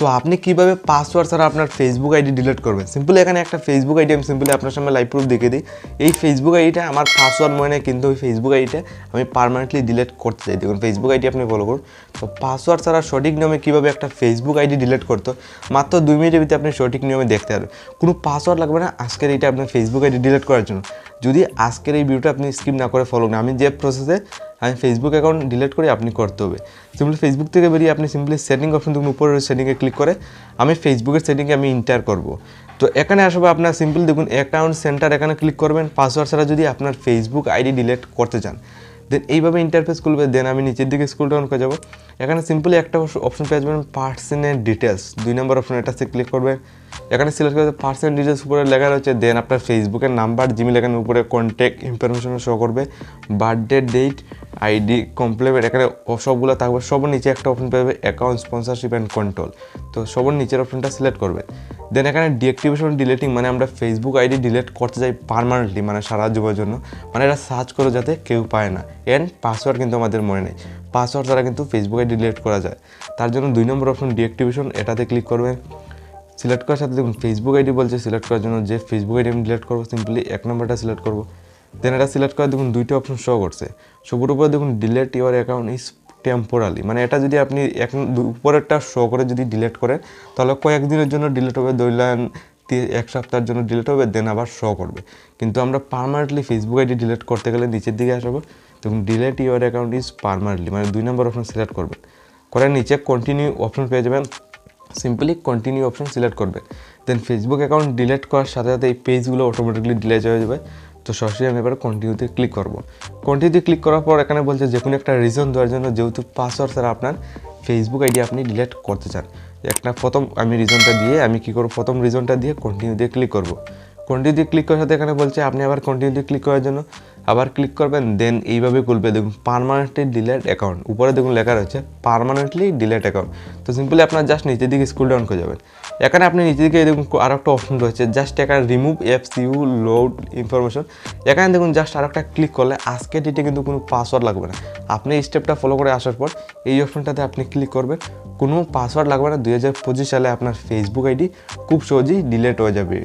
So আপনি কীভাবে password ছাড়া আপনার ফেসবুক আইডি ডিলিট করবেন? সিম্পলি এখানে একটা ফেসবুক আইডি আমি সিম্পলি আপনার সামনে লাইভ প্রুফ দেখে দিই। এই ফেসবুক আইডিটা আমার পাসওয়ার্ড মনে নেই, কিন্তু ওই ফেসবুক আইডিটা আমি পারমানেন্টলি ডিলিট করতে চাই। দেখুন ফেসবুক আইডি আপনি ফলো করুন। তো পাসওয়ার্ড ছাড়া সঠিক নিয়মে কীভাবে একটা ফেসবুক আইডি ডিলিট করতো মাত্র দুই মিনিটের ভিতরে আপনি সঠিক নিয়মে দেখতে পারবেন। কোনো পাসওয়ার্ড লাগবে না, আজকের এইটা আপনার ফেসবুক আইডি ডিলিট করার জন্য। যদি আজকের এই ভিডিওটা আপনি স্কিপ না করে ফলো না আমি যে প্রসেসে আমি ফেসবুক অ্যাকাউন্ট ডিলিট করে, আপনি করতে হবে। সিম্পলি ফেসবুক থেকে বেরিয়ে আপনি সিম্পলি সেটিং অপশন দেখুন উপরে সেটিংয়ে ক্লিক করে আমি ফেসবুকের সেটিংয়ে আমি ইন্টার করব। তো এখানে আসবে আপনার সিম্পল দেখুন অ্যাকাউন্ট সেন্টার এখানে ক্লিক করবেন পাসওয়ার্ড ছাড়া যদি আপনার ফেসবুক আইডি ডিলিট করতে চান দেন এইভাবে ইন্টারফেস খুলবে দেন আমি নিচের দিকে স্কুল ডাউন করে যাব। এখানে সিম্পলি একটা অপশন পেয়ে যাবেন পার্সনের ডিটেলস দুই নম্বর অপশন এটাতে ক্লিক করবে এখানে সিলেক্ট করে পার্সেন্ট ডিটেলস উপরে লেখা রয়েছে দেন আপনার ফেসবুকের নাম্বার জিমেল এখানে উপরে কন্ট্যাক্ট ইনফরমেশন শো করবে। বার্থডে ডেট আইডি কমপ্লিমেন্ট এখানে সবগুলো থাকবে, সবার নিচে একটা অপশন পাবে অ্যাকাউন্ট স্পন্সরশিপ অ্যান্ড কন্ট্রোল তো সবার নিচের অপশনটা সিলেক্ট করবে। দেন এখানে ডিঅ্যাক্টিভেশন ডিলেটিং মানে আমরা ফেসবুক আইডি ডিলেট করতে যাই পারমানেন্টলি মানে সারা জীবনের জন্য। মানে এটা সার্চ করে যাতে কেউ পায় না। অ্যান্ড পাসওয়ার্ড কিন্তু আমাদের মনে নেই। পাসওয়ার্ড দ্বারা কিন্তু ফেসবুক আইডি ডিলিট করা যায়। তার জন্য দুই নম্বর অপশন ডিঅ্যাক্টিভেশন এটাতে ক্লিক করবেন। সিলেক্ট করার সাথে দেখুন ফেসবুক আইডি বলছে সিলেক্ট করার জন্য। যে ফেসবুক আইডি আমি ডিলিট করব সিম্পলি এক নম্বরটা সিলেক্ট করব। দেন এটা সিলেক্ট করে দেখুন দুইটা অপশন শো করছে। সবুর উপরে দেখুন delete your account is temporally মানে এটা যদি আপনি এক উপরেরটা শো করে যদি ডিলেট করেন, তাহলে কয়েকদিনের জন্য ডিলেট হবে ধরলেন এক সপ্তাহের জন্য ডিলেট হবে দেন আবার শো করবে। কিন্তু আমরা পারমানেন্টলি ফেসবুক আইডি ডিলিট করতে গেলে নিচের দিকে আসব, দেখুন delete your account is permanently মানে দুই নম্বর অপশন সিলেক্ট করবেন। করে নিচে কন্টিনিউ অপশন পেয়ে যাবেন। সিম্পলি কন্টিনিউ অপশন সিলেক্ট করবেন দেন ফেসবুক অ্যাকাউন্ট ডিলেট করার সাথে সাথে এই পেজগুলো অটোমেটিকলি ডিলেট হয়ে যাবে। তো সরাসরি আমি এবার কন্টিনিউতে ক্লিক করব। কন্টিনিউতে ক্লিক করার পর এখানে বলছে যে কোনো একটা রিজন দেওয়ার জন্য যেহেতু পাসওয়ার্ড ছাড়া আপনার ফেসবুক আইডি আপনি ডিলেট করতে চান। একটা প্রথম আমি রিজনটা দিয়ে আমি কী করব, প্রথম রিজনটা দিয়ে কন্টিনিউ দিয়ে ক্লিক করব। কন্টিনিউতে ক্লিক করার সাথে এখানে বলছে আপনি আবার কন্টিনিউতে ক্লিক করার জন্য আবার ক্লিক করবেন দেন এইভাবে খুলবে। দেখুন পারমানেন্টলি ডিলেট অ্যাকাউন্ট উপরে দেখুন লেখা রয়েছে পারমানেন্টলি ডিলেট অ্যাকাউন্ট তো সিম্পলি আপনার জাস্ট নিচের দিকে স্কুল ডাউন করে যাবেন। এখানে আপনি নিচের দিকে দেখুন, আর একটা অপশন রয়েছে জাস্ট এখানে remove apps you load information এখানে দেখুন জাস্ট আর একটা ক্লিক করলে আজকে ডেটে কিন্তু কোনো পাসওয়ার্ড লাগবে না। আপনি এই স্টেপটা ফলো করে আসার পর এই অপশনটাতে আপনি ক্লিক করবেন। কোনো পাসওয়ার্ড লাগবে না। দুই হাজার পঁচিশ সালে আপনার ফেসবুক আইডি খুব সহজেই ডিলেট হয়ে যাবে।